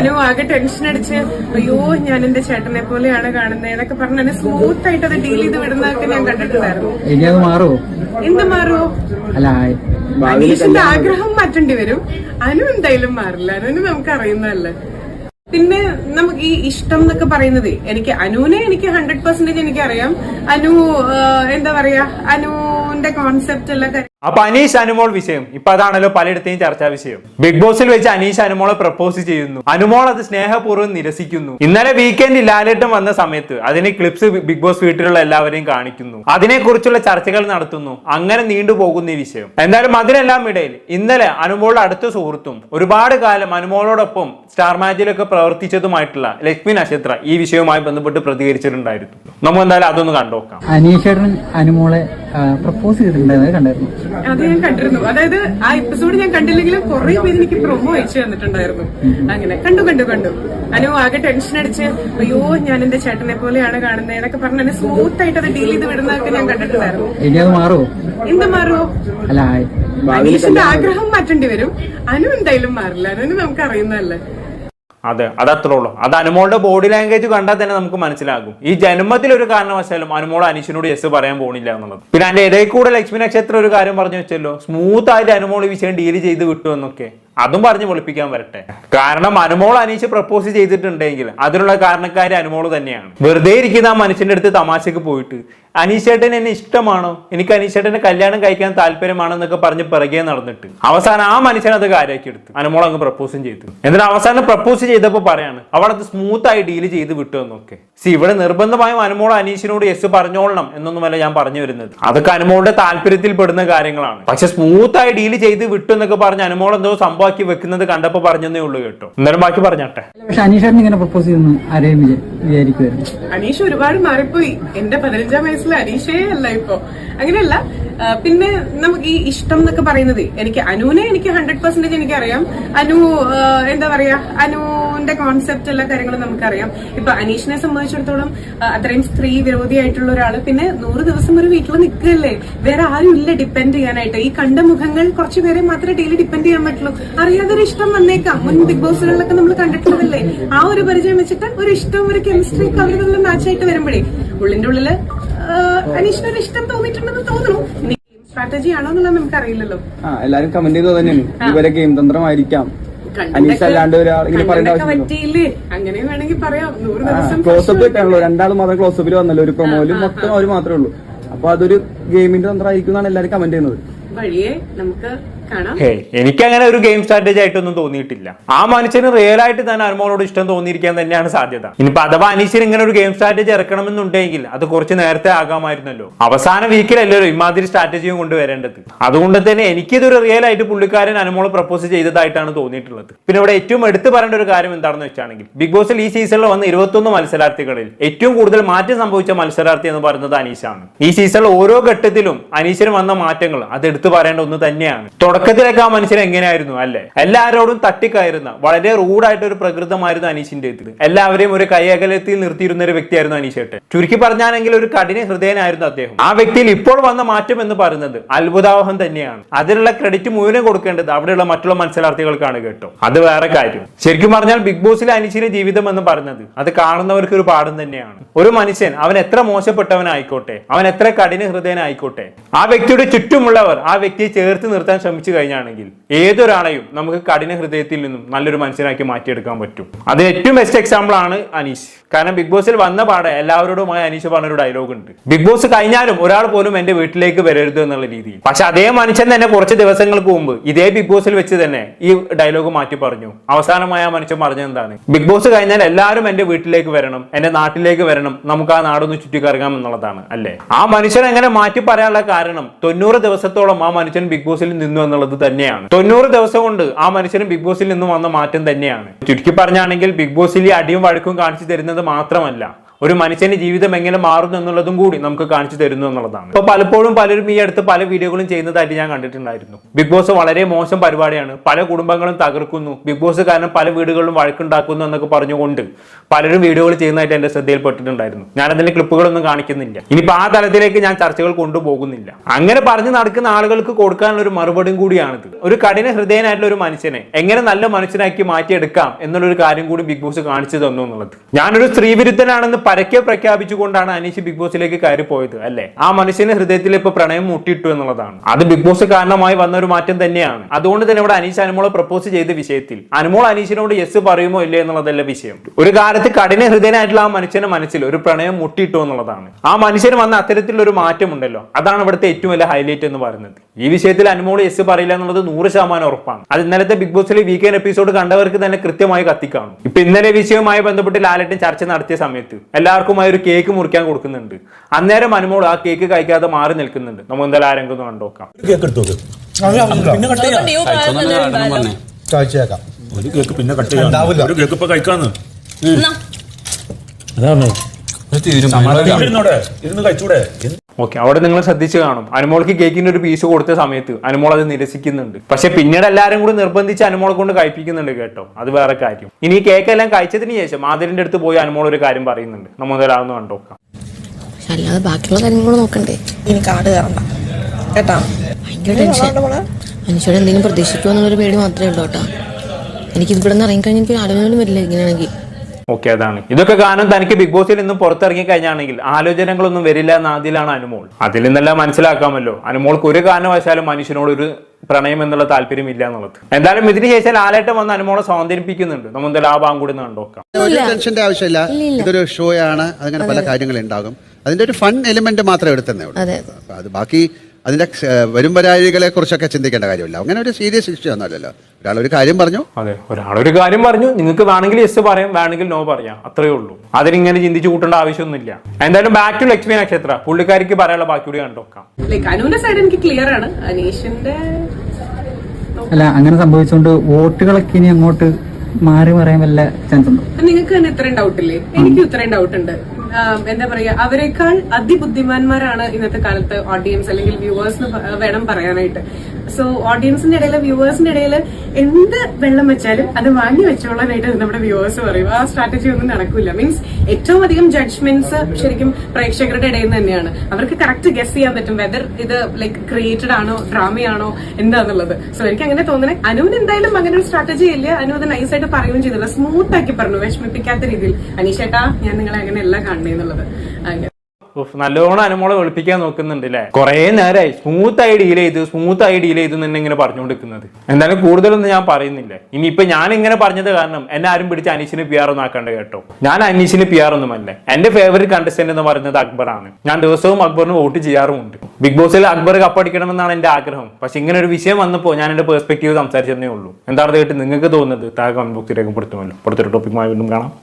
അനു ആകെ ടെൻഷൻ അടിച്ച് അയ്യോ ഞാൻ എന്റെ ചേട്ടനെ പോലെയാണ് കാണുന്നത് എന്നൊക്കെ പറഞ്ഞ് എന്നെ സ്മൂത്ത് ആയിട്ട് അത് ഡീൽ ചെയ്ത് വിടുന്നതൊക്കെ ഞാൻ കണ്ടിട്ടുണ്ടായിരുന്നു. ഇനി അത് മാറുമോ എന്ത് മാറുമോ അല്ല അനീഷിന്റെ ആഗ്രഹം മാറ്റേണ്ടി വരും. അനു എന്തായാലും മാറില്ല. അനുവിന് നമുക്ക് അറിയുന്നതല്ലേ. പിന്നെ നമുക്ക് ഈ ഇഷ്ടം എന്നൊക്കെ പറയുന്നത് എനിക്ക് അനുവിനെ എനിക്ക് ഹൺഡ്രഡ് പെർസെന്റേജ് എനിക്ക് അറിയാം. അനു എന്താ പറയാ അനുവിന്റെ കോൺസെപ്റ്റ് എല്ലാം അപ്പൊ അനീഷ് അനുമോൾ വിഷയം. ഇപ്പൊ അതാണല്ലോ പലയിടത്തെയും ചർച്ചാ വിഷയം. ബിഗ് ബോസിൽ വെച്ച് അനീഷ് അനുമോളെ പ്രപ്പോസ് ചെയ്യുന്നു. അനുമോൾ അത് സ്നേഹപൂർവം നിരസിക്കുന്നു. ഇന്നലെ വീക്കെൻഡ് ലാലേട്ടം വന്ന സമയത്ത് അതിന് ക്ലിപ്സ് ബിഗ് ബോസ് വീട്ടിലുള്ള എല്ലാവരെയും കാണിക്കുന്നു. അതിനെക്കുറിച്ചുള്ള ചർച്ചകൾ നടത്തുന്നു. അങ്ങനെ നീണ്ടുപോകുന്ന ഈ വിഷയം. എന്തായാലും അതിനെല്ലാം ഇടയിൽ ഇന്നലെ അനുമോളുടെ അടുത്ത സുഹൃത്തും ഒരുപാട് കാലം അനുമോളോടൊപ്പം സ്റ്റാർ മാജിലൊക്കെ പ്രവർത്തിച്ചതുമായിട്ടുള്ള ലക്ഷ്മി നക്ഷത്ര ഈ വിഷയവുമായി ബന്ധപ്പെട്ട് പ്രതികരിച്ചിട്ടുണ്ടായിരുന്നു. നമുക്ക് എന്തായാലും അതൊന്ന് കണ്ടുനോക്കാം അനീഷ് അനുമോളെ പ്രപ്പോസ് ചെയ്തിട്ടുണ്ടായിരുന്നു. കണ്ടായിരുന്നു. അത് ഞാൻ കണ്ടിരുന്നു. അതായത് ആ എപ്പിസോഡ് ഞാൻ കണ്ടില്ലെങ്കിലും കുറെ പേര് എനിക്ക് പ്രൊമോ അയച്ചു തന്നിട്ടുണ്ടായിരുന്നു. അങ്ങനെ. കണ്ടു കണ്ടു കണ്ടു. അനു ആകെ ടെൻഷൻ അടിച്ച് അയ്യോ ഞാൻ എന്റെ ചേട്ടനെ പോലെയാണ് കാണുന്നത് എന്നൊക്കെ പറഞ്ഞ് എന്നെ സ്മൂത്ത് ആയിട്ട് അത് ഡീൽ ചെയ്ത് വിടുന്നതൊക്കെ ഞാൻ കണ്ടിട്ടുണ്ടായിരുന്നു. എന്ത് മാറുമോ അനീഷിന്റെ ആഗ്രഹം മാറ്റേണ്ടി വരും. അനു എന്തായാലും മാറില്ല. അനു നമുക്ക് അറിയുന്നതല്ലേ? അതെ അതത്രേ ഉള്ളൂ. അത് അനുമോളുടെ ബോഡി ലാംഗ്വേജ് കണ്ടാൽ തന്നെ നമുക്ക് മനസ്സിലാകും. ഈ ജന്മത്തിൽ ഒരു കാരണവശാലും അനുമോൾ അനീഷിനോട് യെസ് പറയാൻ പോണില്ല എന്നുള്ളത്. പിന്നെ അതിന്റെ ഇടയിൽ കൂടെ ലക്ഷ്മി നക്ഷത്രം ഒരു കാര്യം പറഞ്ഞു വെച്ചല്ലോ. സ്മൂത്ത് ആയിട്ട് അനുമോൾ ഈ വിഷയം ഡീൽ ചെയ്ത് വിട്ടു എന്നൊക്കെ. അതും പറഞ്ഞു പൊളിപ്പിക്കാൻ വരട്ടെ. കാരണം അനുമോൾ അനീഷ് പ്രപ്പോസ് ചെയ്തിട്ടുണ്ടെങ്കിൽ അതിനുള്ള കാരണക്കാരി അനുമോൾ തന്നെയാണ്. വെറുതെ ഇരിക്കുന്ന ആ മനുഷ്യന്റെ അടുത്ത് തമാശക്ക് പോയിട്ട് അനീഷേട്ടൻ എന്നെ ഇഷ്ടമാണോ? എനിക്ക് അനീഷേട്ടനെ കല്യാണം കഴിക്കാൻ താല്പര്യമാണോ? എന്നൊക്കെ പറഞ്ഞ് പിറകെ നടന്നിട്ട് അവസാനം ആ മനുഷ്യൻ അത് കാര്യമാക്കി എടുത്തു. അനുമോൾ അങ്ങ് പ്രപ്പോസും ചെയ്തു. എന്നിട്ട് അവസാനം പ്രപ്പോസ് ചെയ്തപ്പോൾ പറയാണ് അവളത് സ്മൂത്തായി ഡീൽ ചെയ്ത് വിട്ടു എന്നൊക്കെ. സി ഇവിടെ നിർബന്ധമായും അനുമോൾ അനീഷിനോട് യെസ് പറഞ്ഞോളണം എന്നൊന്നുമല്ല ഞാൻ പറഞ്ഞു വരുന്നത്. അതൊക്കെ അനുമോളുടെ താല്പര്യത്തിൽ പെടുന്ന കാര്യങ്ങളാണ്. പക്ഷെ സ്മൂത്തായി ഡീൽ ചെയ്ത് വിട്ടു എന്നൊക്കെ പറഞ്ഞ് അനുമോൾ എന്തോ സംഭവമാക്കി വെക്കുന്നത് കണ്ടപ്പോ പറഞ്ഞതേ ഉള്ളൂ കേട്ടോ. എന്നാലും ബാക്കി പറഞ്ഞാട്ടെ. പക്ഷെ അനീഷേട്ടൻ ഇങ്ങനെ പ്രപ്പോസ് ചെയ്യുന്നു ആരെയും വിചാ- വിചാരിക്കുമായിരുന്നു അനീഷ് ഒരുപാട് മാറിപ്പോയി. എന്റെ പതിനഞ്ചാം വയസ്സിൽ അനീഷേ അല്ല ഇപ്പൊ. അങ്ങനെയല്ല പിന്നെ നമുക്ക് ഈ ഇഷ്ടം എന്നൊക്കെ പറയുന്നത് എനിക്ക് അനുവിനെ എനിക്ക് ഹൺഡ്രഡ് പെർസെന്റേജ് എനിക്ക് അറിയാം അനു എന്താ പറയാ? അനുവിന്റെ കോൺസെപ്റ്റ് എല്ലാ കാര്യങ്ങളും നമുക്കറിയാം. ഇപ്പൊ അനീഷിനെ സംബന്ധിച്ചിടത്തോളം അത്രയും സ്ത്രീ വിരോധിയായിട്ടുള്ള ഒരാൾ പിന്നെ നൂറ് ദിവസം ഒരു വീട്ടിൽ നിൽക്കുകയല്ലേ വേറെ ആരും ഇല്ല ഡിപ്പെൻഡ് ചെയ്യാനായിട്ട്. ഈ കണ്ട മുഖങ്ങൾ കുറച്ച് പേരെ മാത്രമേ ഡെയിലി ഡിപ്പെൻഡ് ചെയ്യാൻ പറ്റുള്ളൂ. അറിയാതെ ഒരു ഇഷ്ടം വന്നേക്കാം. മുൻ ബിഗ് ബോസുകളിലൊക്കെ നമ്മൾ കണ്ടിട്ടുള്ളതല്ലേ? ആ ഒരു പരിചയം വെച്ചിട്ട് ഒരു ഇഷ്ടം ഒരു കെമിസ്ട്രി കവിത മാച്ച് ആയിട്ട് വരുമ്പോഴേ ഉള്ളിന്റെ ഉള്ളിൽ അനീഷിനൊരു ഇഷ്ടം തോന്നിയിട്ടുണ്ടെന്ന് തോന്നുന്നു. സ്ട്രാറ്റജി ആണോ എന്നുള്ളത് നമുക്ക് അറിയില്ലല്ലോ ആ എല്ലാരും കമന്റ് ചെയ്തത് തന്നെയാണ്. ഇവരെ ഗെയിം തന്ത്രമായിരിക്കാം. അനീഷ് അല്ലാണ്ട് ഒരാൾ ഇങ്ങനെ പറയേണ്ട പറ്റിയില്ലേ? അങ്ങനെ വേണമെങ്കിൽ പറയാം. നൂറ് ദിവസം ക്ലോസപ്പ് കിട്ടാണല്ലോ. രണ്ടാൾ മാത്രം ക്ലോസപ്പിൽ വന്നല്ലോ. ഒരു പ്രൊമോയിലും മൊത്തം അവർ മാത്രമേ ഉള്ളൂ. അപ്പൊ അതൊരു ഗെയിമിന്റെ തന്ത്രമായിരിക്കും എന്നാണ് എല്ലാരും കമന്റ് ചെയ്യുന്നത്. വഴിയെ നമുക്ക് എനിക്ക് അങ്ങനെ ഒരു ഗെയിം സ്ട്രാറ്റജി ആയിട്ടൊന്നും തോന്നിയിട്ടില്ല. ആ മനുഷ്യന് റിയൽ ആയിട്ട് തന്നെ അനുമോളോട് ഇഷ്ടം തോന്നിയിരിക്കാൻ തന്നെയാണ് സാധ്യത. ഇനിയിപ്പോ അഥവാ അനീഷിന് ഇങ്ങനെ ഒരു ഗെയിം സ്ട്രാറ്റജി ഇറക്കണമെന്നുണ്ടെങ്കിൽ അത് കുറച്ച് നേരത്തെ ആകാമായിരുന്നല്ലോ. അവസാന വീക്കിലല്ലല്ലോ ഇമാതിരി സ്ട്രാറ്റജിയും കൊണ്ടുവരേണ്ടത്. അതുകൊണ്ട് തന്നെ എനിക്കിതൊരു റിയൽ ആയിട്ട് പുള്ളിക്കാരൻ അനുമോൾ പ്രപ്പോസ് ചെയ്തതായിട്ടാണ് തോന്നിയിട്ടുള്ളത്. പിന്നെ ഇവിടെ ഏറ്റവും എടുത്തു പറയേണ്ട ഒരു കാര്യം എന്താണെന്ന് വെച്ചാണെങ്കിൽ ബിഗ് ബോസിൽ ഈ സീസണിൽ വന്ന ഇരുപത്തൊന്ന് മത്സരാർത്ഥികളിൽ ഏറ്റവും കൂടുതൽ മാറ്റം സംഭവിച്ച മത്സരാർത്ഥി എന്ന് പറയുന്നത് അനീഷാണ്. ഈ സീസണിൽ ഓരോ ഘട്ടത്തിലും അനീഷിന് വന്ന മാറ്റങ്ങൾ അത് എടുത്തു പറയേണ്ട ഒന്ന് തന്നെയാണ്. തുടക്കത്തിലൊക്കെ ആ മനുഷ്യൻ എങ്ങനെയായിരുന്നു? അല്ലെ? എല്ലാവരോടും തട്ടിക്കയറുന്ന വളരെ റൂഡായിട്ട് ഒരു പ്രകൃതമായിരുന്നു അനീഷിന്റെ ഇതിൽ. എല്ലാവരെയും ഒരു കൈയകലത്തിൽ നിർത്തിയിരുന്ന ഒരു വ്യക്തിയായിരുന്നു അനീഷേട്ട് ചുരുക്കി പറഞ്ഞാണെങ്കിൽ ഒരു കഠിന ഹൃദയനായിരുന്നു അദ്ദേഹം. ആ വ്യക്തിയിൽ ഇപ്പോൾ വന്ന മാറ്റം എന്ന് പറയുന്നത് അത്ഭുതാവഹം തന്നെയാണ്. അതിനുള്ള ക്രെഡിറ്റ് മുഴുവൻ കൊടുക്കേണ്ടത് അവിടെയുള്ള മറ്റുള്ള മത്സരാർത്ഥികൾക്കാണ് കേട്ടോ. അത് വേറെ കാര്യം. ശരിക്കും പറഞ്ഞാൽ ബിഗ് ബോസിലെ അനീഷിന്റെ ജീവിതം എന്ന് പറയുന്നത് അത് കാണുന്നവർക്ക് ഒരു പാഠം തന്നെയാണ്. ഒരു മനുഷ്യൻ അവൻ എത്ര മോശപ്പെട്ടവനായിക്കോട്ടെ അവൻ എത്ര കഠിന ഹൃദയനായിക്കോട്ടെ ആ വ്യക്തിയുടെ ചുറ്റുമുള്ളവർ ആ വ്യക്തിയെ ചേർത്ത് നിർത്താൻ ശ്രമിച്ചു കഴിഞ്ഞാണെങ്കിൽ ഏതൊരാളെയും നമുക്ക് കഠിന ഹൃദയത്തിൽ നിന്നും നല്ലൊരു മനുഷ്യനാക്കി മാറ്റിയെടുക്കാൻ പറ്റും. അതിന് ഏറ്റവും ബെസ്റ്റ് എക്സാമ്പിൾ ആണ് അനീഷ്. കാരണം ബിഗ് ബോസിൽ വന്ന പാടെ എല്ലാവരോടുമായി അനീഷ് പറഞ്ഞൊരു ഡയലോഗ് ഉണ്ട്. ബിഗ് ബോസ് കഴിഞ്ഞാലും ഒരാൾ പോലും എന്റെ വീട്ടിലേക്ക് വരരുത് എന്നുള്ള രീതിയിൽ. പക്ഷെ അതേ മനുഷ്യൻ തന്നെ കുറച്ച് ദിവസങ്ങൾക്ക് മുമ്പ് ഇതേ ബിഗ് ബോസിൽ വെച്ച് തന്നെ ഈ ഡയലോഗ് മാറ്റി പറഞ്ഞു. അവസാനമായ മനുഷ്യൻ പറഞ്ഞത് എന്താണ്? ബിഗ് ബോസ് കഴിഞ്ഞാൽ എല്ലാവരും എന്റെ വീട്ടിലേക്ക് വരണം എന്റെ നാട്ടിലേക്ക് വരണം നമുക്ക് ആ നാടൊന്ന് ചുറ്റിക്കറങ്ങാം എന്നുള്ളതാണ് അല്ലേ? ആ മനുഷ്യൻ എങ്ങനെ മാറ്റി പറയാനുള്ള കാരണം തൊണ്ണൂറ് ദിവസത്തോളം ആ മനുഷ്യൻ ബിഗ് ബോസിൽ നിന്നു എന്നുള്ളത് തന്നെയാണ്. തൊണ്ണൂറ് ദിവസം കൊണ്ട് ആ മനുഷ്യനും ബിഗ് ബോസിൽ നിന്നും വന്ന മാറ്റം തന്നെയാണ്. ചുരുക്കി പറഞ്ഞാണെങ്കിൽ ബിഗ് ബോസിൽ അടിയും വഴക്കും കാണിച്ചു തരുന്നത് മാത്രമല്ല. ഒരു മനുഷ്യന്റെ ജീവിതം എങ്ങനെ മാറുന്നു എന്നുള്ളതും കൂടി നമുക്ക് കാണിച്ചു തരുന്നു എന്നുള്ളതാണ്. ഇപ്പൊ പലപ്പോഴും പലരും ഈ അടുത്ത് പല വീഡിയോകളും ചെയ്യുന്നതായിട്ട് ഞാൻ കണ്ടിട്ടുണ്ടായിരുന്നു. ബിഗ് ബോസ് വളരെ മോശം പരിപാടിയാണ്. പല കുടുംബങ്ങളും തകർക്കുന്നു. ബിഗ് ബോസ് കാരണം പല വീടുകളിലും വഴക്കുണ്ടാക്കുന്നു എന്നൊക്കെ പറഞ്ഞുകൊണ്ട് പലരും വീഡിയോകൾ ചെയ്യുന്നതായിട്ട് എന്റെ ശ്രദ്ധയിൽപ്പെട്ടിട്ടുണ്ടായിരുന്നു. ഞാൻ അതിന്റെ ക്ലിപ്പുകളൊന്നും കാണിക്കുന്നില്ല. ഇനിയിപ്പോ ആ തലത്തിലേക്ക് ഞാൻ ചർച്ചകൾ കൊണ്ടുപോകുന്നില്ല. അങ്ങനെ പറഞ്ഞു നടക്കുന്ന ആളുകൾക്ക് കൊടുക്കാനുള്ള ഒരു മറുപടിയും കൂടിയാണിത്. ഒരു കഠിന ഹൃദയനായിട്ടുള്ള ഒരു മനുഷ്യനെ എങ്ങനെ നല്ല മനുഷ്യനാക്കി മാറ്റിയെടുക്കാം എന്നുള്ളൊരു കാര്യം കൂടി ബിഗ് ബോസ് കാണിച്ചു തന്നു എന്നുള്ളത്. ഞാനൊരു സ്ത്രീ വിരുദ്ധനാണെന്ന് പരക്കെ പ്രഖ്യാപിച്ചുകൊണ്ടാണ് അനീഷ് ബിഗ് ബോസിലേക്ക് കയറി പോയത് അല്ലെ? ആ മനുഷ്യന് ഹൃദയത്തിൽ ഇപ്പൊ പ്രണയം മുട്ടിയിട്ടു എന്നുള്ളതാണ്. അത് ബിഗ് ബോസ് കാരണമായി വന്ന ഒരു മാറ്റം തന്നെയാണ്. അതുകൊണ്ട് തന്നെ ഇവിടെ അനീഷ് അനുമോളെ പ്രപ്പോസ് ചെയ്ത വിഷയത്തിൽ. അനുമോൾ അനീഷിനോട് യെസ് പറയുമോ ഇല്ലേ എന്നുള്ളതല്ല വിഷയം. ഒരു കാലത്ത് കഠിന ഹൃദയനായിട്ടുള്ള ആ മനുഷ്യന്റെ മനസ്സിൽ ഒരു പ്രണയം മുട്ടിയിട്ടു എന്നുള്ളതാണ്. ആ മനുഷ്യന് വന്ന അത്തരത്തിലുള്ള ഒരു മാറ്റമുണ്ടല്ലോ. അതാണ് ഇവിടുത്തെ ഏറ്റവും വലിയ ഹൈലൈറ്റ് എന്ന് പറയുന്നത്. ഈ വിഷയത്തിൽ അനുമോൾ യെസ് പറയില്ല എന്നുള്ളത് നൂറ് ശതമാനം ഉറപ്പാണ്. അത് ഇന്നലത്തെ ബിഗ് ബോസിലെ വീക്കെൻഡ് എപ്പിസോഡ് കണ്ടവർക്ക് തന്നെ കൃത്യമായി കത്തിക്കാണ്. ഇപ്പൊ ഇന്നലെ വിഷയവുമായി ബന്ധപ്പെട്ട് ലാലട്ടൻ ചർച്ച നടത്തിയ സമയത്ത് എല്ലാവർക്കുമായി ഒരു കേക്ക് മുറിക്കാൻ കൊടുക്കുന്നുണ്ട്. അന്നേരം മനുമോൾ ആ കേക്ക് കഴിക്കാതെ മാറി നിൽക്കുന്നുണ്ട്. നമുക്ക് എന്തായാലും ആരെങ്കിലും ഒന്ന് കണ്ടോക്കാം കേക്ക് എടുത്തു പിന്നെ കട്ട് ചെയ്യാം. ഒരു കേക്ക് പിന്നെ കട്ട് ചെയ്യാം. ഒരു കേക്ക് ഇപ്പൊ കഴിക്കാന്ന്. അതാണോ? ഓക്കെ അവിടെ നിങ്ങൾ ശ്രദ്ധിച്ചു കാണും. അനുമോൾക്ക് കേക്കിന്റെ ഒരു പീസ് കൊടുത്ത സമയത്ത് അനുമോൾ അത് നിരസിക്കുന്നുണ്ട്. പക്ഷെ പിന്നീട് എല്ലാവരും കൂടി നിർബന്ധിച്ച് അനുമോൾ കൊണ്ട് കഴിപ്പിക്കുന്നുണ്ട് കേട്ടോ. അത് വേറെ കാര്യം. ഇനി ഈ കേക്ക് എല്ലാം കഴിച്ചതിന് ശേഷം ആതിരിന്റെ അടുത്ത് പോയി അനുമോൾ ഒരു കാര്യം പറയുന്നുണ്ട്. നമ്മൾ മുതലാവുന്ന കണ്ടോക്കാം അല്ലാതെ ബാക്കിയുള്ള കാര്യങ്ങൾ കൂടെ നോക്കണ്ടേ? ഇനി കാട് കയറണ്ട. കേട്ടാ? ഭയങ്കര ടെൻഷൻ മനുഷ്യരുടെ എന്തെങ്കിലും പ്രതീക്ഷിക്കുമോ എന്നുള്ളൊരു പേടി മാത്രമേ ഉള്ളൂ കേട്ടോ. എനിക്ക് ഇവിടെ നിന്ന് ഇറങ്ങിക്കഴിഞ്ഞാൽ എനിക്ക് ആലോചന പോലും വരില്ല ഇങ്ങനെയാണെങ്കിൽ? ഓക്കെ അതാണ്. ഇതൊക്കെ കാരണം തനിക്ക് ബിഗ് ബോസിൽ നിന്നും പുറത്തിറങ്ങി കഴിഞ്ഞാണെങ്കിൽ ആലോചനകളൊന്നും വരില്ല എന്ന അതിലാണ് അനുമോൾ. അതിൽ നിന്നെല്ലാം മനസ്സിലാക്കാമല്ലോ. അനുമോൾക്ക് ഒരു കാരണവശാലും മനുഷ്യനോട് ഒരു പ്രണയം എന്നുള്ള താല്പര്യം ഇല്ല എന്നുള്ളത്. എന്തായാലും ഇതിന് ശേഷം ലാലേട്ടം വന്ന് അനുമോളെ സ്വാതന്ത്ര്യപ്പിക്കുന്നുണ്ട് നമ്മൾ എന്തായാലും ആ ഭാഗം കൂടി കണ്ടോക്കാം ടെൻഷന്റെ ആവശ്യമില്ല. ഇതൊരു ഷോയാണ് ആണ്. അങ്ങനെ പല കാര്യങ്ങളുണ്ടാകും അതിന്റെ ഒരു ഫൺ എലിമെന്റ് മാത്രമേ എടുത്തേ ഉള്ളൂ. അത് ബാക്കി അതിന്റെ ഏഹ്, വരും വരാഴികളെ കുറിച്ചൊക്കെ ചിന്തിക്കേണ്ട കാര്യമില്ല. അങ്ങനെ ഒരു സീരിയസ് ഇഷ്യൂ ഒന്നുമല്ലല്ലോ ഒരാൾ ഒരു കാര്യം പറഞ്ഞു. അതെ ഒരാളൊരു കാര്യം പറഞ്ഞു. നിങ്ങൾക്ക് വേണമെങ്കിൽ എസ് പറയാം വേണമെങ്കിൽ നോ പറയാം. അത്രേ ഉള്ളൂ. അതിനിങ്ങനെ ചിന്തിച്ചു കൂട്ടേണ്ട ആവശ്യമൊന്നുമില്ല. എന്തായാലും ബാക്ക് ടു ലക്ഷ്മി നക്ഷത്ര. പുള്ളിക്കാരിക്ക് പറയാനുള്ള ബാക്കി കൂടി കണ്ടോക്കാം അനുവിന്റെ സൈഡ് എനിക്ക് ക്ലിയർ ആണ്. അനീഷിന്റെ അല്ല അങ്ങനെ സംഭവിച്ചുകൊണ്ട് വോട്ടുകളൊക്കെ ഇനി അങ്ങോട്ട് മാറി പറയാൻ വല്ല ചാൻസ് ഉണ്ടോ? നിങ്ങൾക്ക് തന്നെ ഇത്രയും ഡൗട്ട് ഇല്ലേ? എനിക്ക് ഇത്രയും ഡൗട്ട് ഉണ്ട്. എന്താ പറയാ അവരെക്കാൾ അതിബുദ്ധിമാന്മാരാണ് ഇന്നത്തെ കാലത്ത് ഓഡിയൻസ് അല്ലെങ്കിൽ വ്യൂവേഴ്സ് വേണം പറയാനായിട്ട്. സോ ഓഡിയൻസിന്റെ ഇടയിൽ വ്യൂവേഴ്സിന്റെ ഇടയിൽ എന്ത് വെള്ളം വെച്ചാലും അത് വാങ്ങി വെച്ചോളാനായിട്ട് നമ്മുടെ വ്യൂവേഴ്സ് പറയും. ആ സ്ട്രാറ്റജി ഒന്നും നടക്കില്ല മീൻസ് ഏറ്റവും അധികം ജഡ്ജ്മെന്റ്സ് ശരിക്കും പ്രേക്ഷകരുടെ ഇടയിൽ നിന്ന് തന്നെയാണ്. അവർക്ക് കറക്റ്റ് ഗസ് ചെയ്യാൻ പറ്റും വെദർ ഇത് ലൈക്ക് ക്രിയേറ്റഡ് ആണോ ഡ്രാമയാണോ എന്താന്നുള്ളത്. സോ എനിക്ക് അങ്ങനെ തോന്നുന്നത് അനുവിന് എന്തായാലും അങ്ങനെ ഒരു സ്ട്രാറ്റജി ഇല്ല. അനു അത് നൈസായിട്ട് പറയുകയും ചെയ്തില്ല സ്മൂത്ത് ആക്കി പറഞ്ഞു വിഷമിപ്പിക്കാത്ത രീതിയിൽ. അനീഷേട്ടാ ഞാൻ നിങ്ങളെ അങ്ങനെ എല്ലാം കാണുന്നേന്നുള്ളത് അങ്ങനെ. നല്ലോണം അനുമോളെ വെളുപ്പിക്കാൻ നോക്കുന്നുണ്ട് അല്ലേ കുറെ നേരമായി സ്മൂത്ത് ആയി ഡീൽ ചെയ്ത് സ്മൂത്ത് ആയി ഡീൽ ചെയ്ത് തന്നെ ഇങ്ങനെ പറഞ്ഞുകൊണ്ടിരിക്കുന്നത്. എന്തായാലും കൂടുതലൊന്നും ഞാൻ പറയുന്നില്ല. ഇനിയിപ്പോ ഞാൻ ഇങ്ങനെ പറഞ്ഞത് കാരണം എന്നെ ആരും പിടിച്ച് അനീഷിന് പി ആർ ഒന്നും ആക്കണ്ട കേട്ടോ. ഞാൻ അനീഷിന് പി ആർ ഒന്നും അല്ല എന്റെ ഫേവറേറ്റ് കണ്ടസ്റ്റന്റ് എന്ന് പറയുന്നത് അക്ബറാണ്. ഞാൻ ദിവസവും അക്ബറിന് വോട്ട് ചെയ്യാറുമുണ്ട്. ബിഗ് ബോസിൽ അക്ബർ കപ്പടിക്കണമെന്നാണ് എന്റെ ആഗ്രഹം. പക്ഷെ ഇങ്ങനെ ഒരു വിഷയം വന്നപ്പോൾ ഞാൻ എന്റെ പെർസ്പെക്റ്റീവ് സംസാരിച്ചതേ ഉള്ളൂ. എന്താണ് കേട്ട് നിങ്ങൾക്ക് തോന്നുന്നത്? താഴെ കമന്റ് ബോക്സിൽ രേഖപ്പെടുത്തുമല്ലോ. അടുത്തൊരു ടോപ്പിക്കുമായി വീണ്ടും കാണാം.